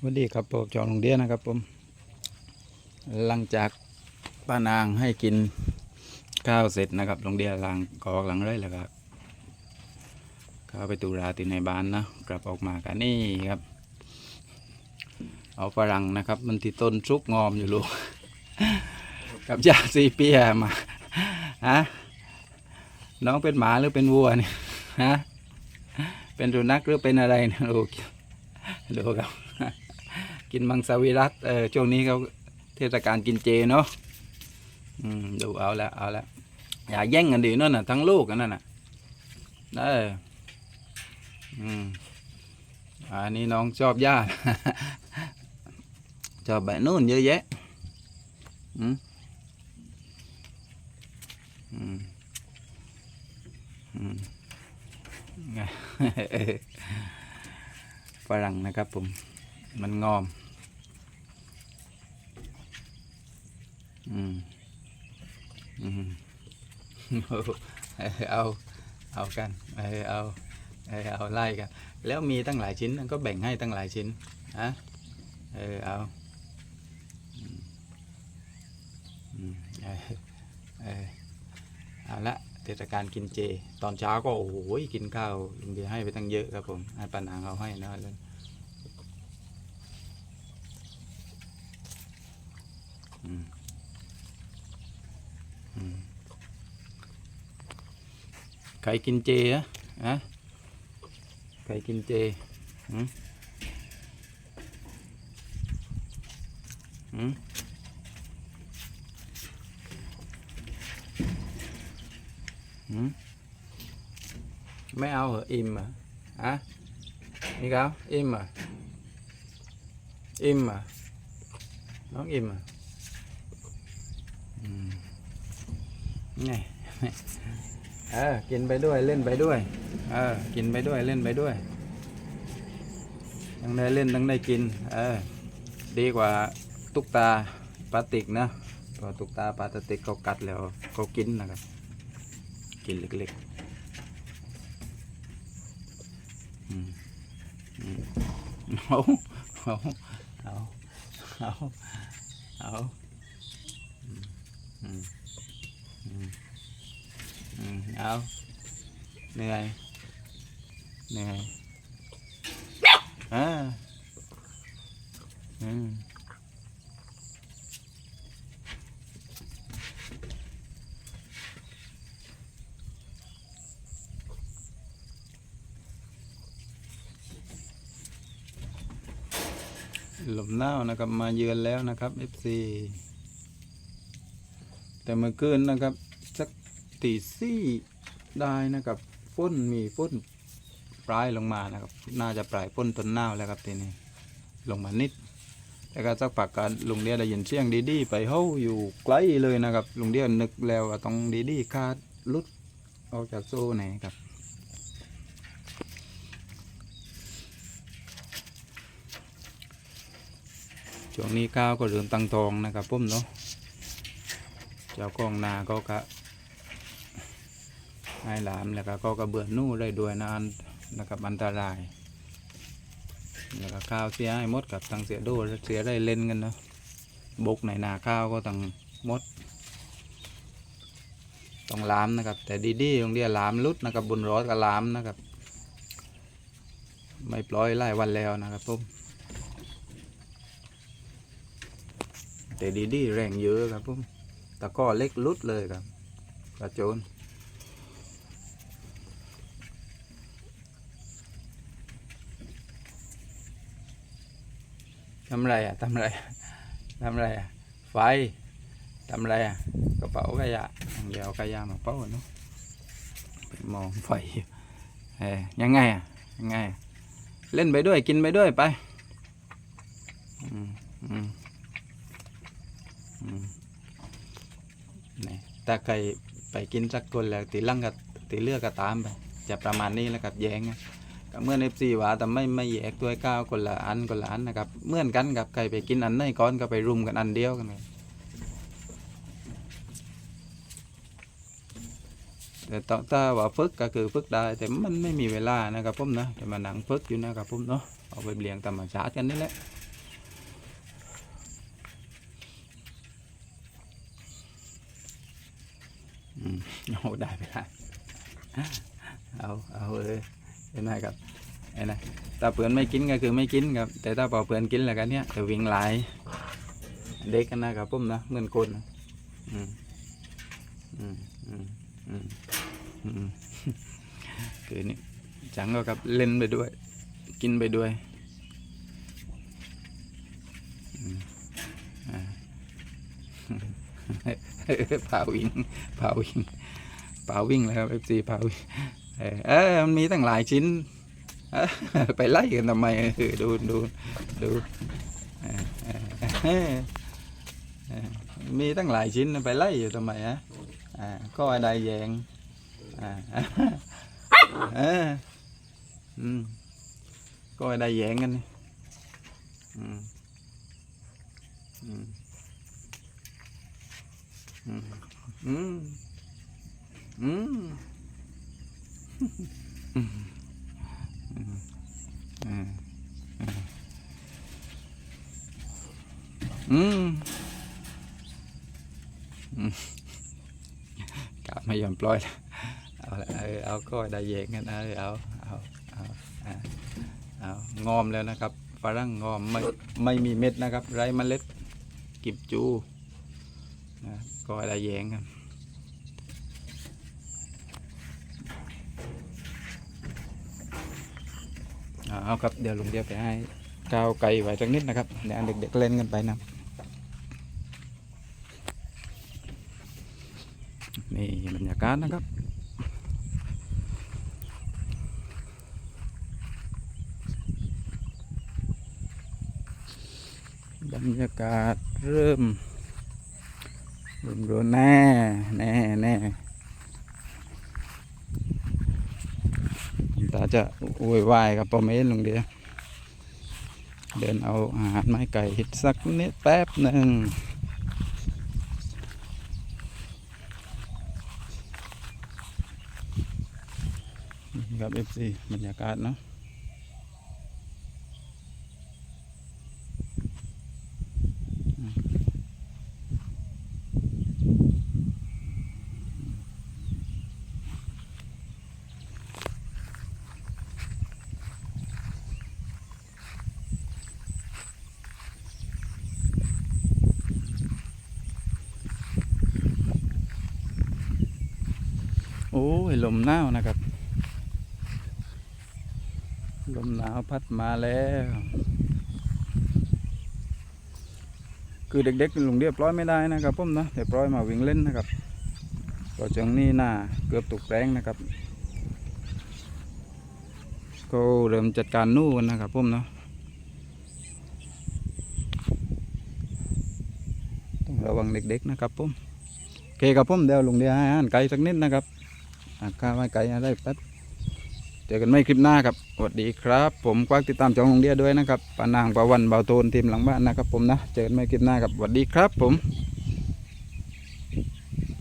สวัสดีครับผมจองโรงเรียนะครับผม หลังจากป้านางให้กินข้าวเสร็จนะครับโรงเรียนหลังกอกหลังเลยแล้วครับเข้าไปตูราติในบ้านนะกลับออกมากันนี่ครับ เอาฝรั่งนะครับ มันที่ต้นซุกงอมอยู่ลูกกับยาซีเปียมาฮะน้องเป็นหมาหรือเป็นวัวเนี่ยฮะเป็นสุนัขหรือเป็นอะไรนะลูกดูครับ กินมังสวิรัตเออช่วงนี้เขาเทศกาลกินเจเนาะอืมดูเอาละเอาละอย่าแย่งกันดีนั่นน่ะทั้งลูกกันนั่นน่ะเอออืมอันนี้น้องชอบย่าชอบแบบนู่นเยอะแยะอืมอืมอืมฝรั่งนะครับผม มันงอม อืมอืมเอเอาเอากันเออเอาเออเอาไล่กันแล้วมีตั้งหลายชิ้นก็แบ่งให้ตั้งหลายชิ้นฮะเออเอาอืมอืมเออเอาละเทศกาลกินเจ ตอนเช้าก็โอ้โหกินข้าวลุงเบียให้ไปตั้งเยอะครับผมให้ปานางเขาให้นะเลยอืมอืม ใครกินเจอะฮะใครกินเจอืมอืมอืมไม่เอาเหรออิ่มเหรอฮะนี่ครับอิ่มเหรออิ่มเหรอน้องอิ่มเหรออืมไง เออ กินไปด้วยเล่นไปด้วย เออ กินไปด้วยเล่นไปด้วย ทั้งได้เล่นทั้งได้กิน เออ ดีกว่าตุ๊กตาพลาสติกนะเพอตุ๊กตาพลาสติกเขากัดแล้วเขากินนะครับ กินเล็กๆอืมเอาเอาเอาเอาเอา อืมอืมอืม เอาเหนื่อยเหนื่อยอ่าอืมลมหนาวนะครับมาเยือนแล้วนะครับ FC แต่เมื่อคืนนะครับ ตีสี่ได้นะครับฝนมีฝนปลายลงมานะครับ น่าจะปลายฝนต้นหน้าแล้วครับทีนี้ลงมานิด แล้วก็สักพักการลุงเดียได้ยินเสียงดีๆไปเฮ้าอยู่ไกลเลยนะครับลุงเดียนึกแล้วว่าต้องดีๆคาดลุดออกจากโซ่ไหนครับช่วงนี้ข้าวก็เริ่มตังทองนะครับพุ่มเนาะเจ้าของนาก็กะ ให้หลามแล้วก็ก็กระเบื่อนู่ได้ด้วยนะอันนะครับอันตราย แล้วก็ข้าวเสียให้หมดกับตังเสียโดเสียได้เล่นกันเนาะบกในนาข้าวก็ตังมดต้องล้ามนะครับ แต่ดีๆตรงเดียล้ามลุดนะครับบุญรอดก็ล้ามนะครับ ไม่ปล่อยไล่วันแล้วนะครับผมแต่ดีๆแรงเยอะครับผมตะก้อเล็กลุดเลยครับกระโจน ทำไรอะทำไรทำไรอะไฟทำไรอะกระเป๋าขยะเดี๋ยวเอาขยะมาเป้าเนาะมองไฟเอ้ยยังไงอะยังไงเล่นไปด้วยกินไปด้วยไปนี่ถ้าใครไปกินสักคนแล้วตีลังกับตีเลือกก็ตามไปจะประมาณนี้แหล้วกับแยง เมื่อน f ีว่าแต่ไม่ไม่แยกตัวยก้าวคนละอันคนละอันนะครับเหมือนกันกับใครไปกินอันไหนก้อนก็ไปรุมกันอันเดียวกันครับแต่ถ้าว่าฝึกก็คือฝึกได้แต่มันไม่มีเวลานะครับผมนะแต่มานังฝึกอยู่นะครับผมเนาะเอาไปเลี้ยงธรรมชาติกันนี่แหละเอาได้ไปละเอาเอาเลย เห็นไหมครับเห็นไหมถ้าเพื่อนไม่กินก็คือไม่กินครับ แต่ถ้าพอเพื่อนกินแล้วกันเนี้ยจะวิ่งหลายเด็กกันนะครับผมนะเหมือนคนนะอืมอืมอืมอืมอืมคือนี่จังก็ครับเล่นไปด้วย กินไปด้วยอืมอ่าวิ่งพาวิ่งพาวิ่งเลยครับเอฟซีพาวิ่ง มันมีตั้งหลายชิ้นเอ้อไปไล่กันทำไมเออดูดูดูเออเออเออเออมีตั้งหลายชิ้นไปไล่อยู่ทำไมฮะอ่าก็อะไรแยงอ่าเอออืมก็อะไรแยงกันนี่อืมอืมอืม อืมอืมอืมอืมกลับไม่ยอมปล่อยแล้วเอาละเออเอาก็ได้แยงกันเออเอาเอาเอาเอาเอางอมแล้วนะครับฝรั่งงอมไม่ไม่มีเม็ดนะครับ ไร้เมล็ดกิบจูนะก็ได้แยงกันอ่า เอาครับเดี๋ยวลุงเดียวไปให้กาวไก่ไว้สักนิดนะครับเดี๋ยวเด็กๆเล่นกันไปนะนี่บรรยากาศนะครับบรรยากาศเริ่มรุนรุนแน่แน่แน่ จะโวยวายกับปอมเมนลงเดียวเดินเอาอาหารไม้ไก่หิดสักนิดแป๊บหนึ่งนี่ครับ FC บรรยากาศเนาะ โอ้ยลมหนาวนะครับ ลมหนาวพัดมาแล้ว คือเด็กๆลงเรียบร้อยไม่ได้นะครับผมนะเรียบร้อยมาวิ่งเล่นนะครับก็จังนี้หน้าเกือบตกแรงนะครับ ก็เริ่มจัดการนู่นนะครับผมเนาะต้องระวังเด็กๆนะครับผมโอเคครับผมเดี๋ยวลงเดียวให้อาหารไก่สักนิดนะครับ ข้าไม่ไก่อะไรแป๊บเจอกันไม่คลิปหน้าครับสวัสดีครับ ผมควักติดตามจองลงเดียด้วยนะครับปานางปาวันเบาโทนทีมหลังบ้านนะครับผมนะ เจอกันไม่คลิปหน้าครับสวัสดีครับผม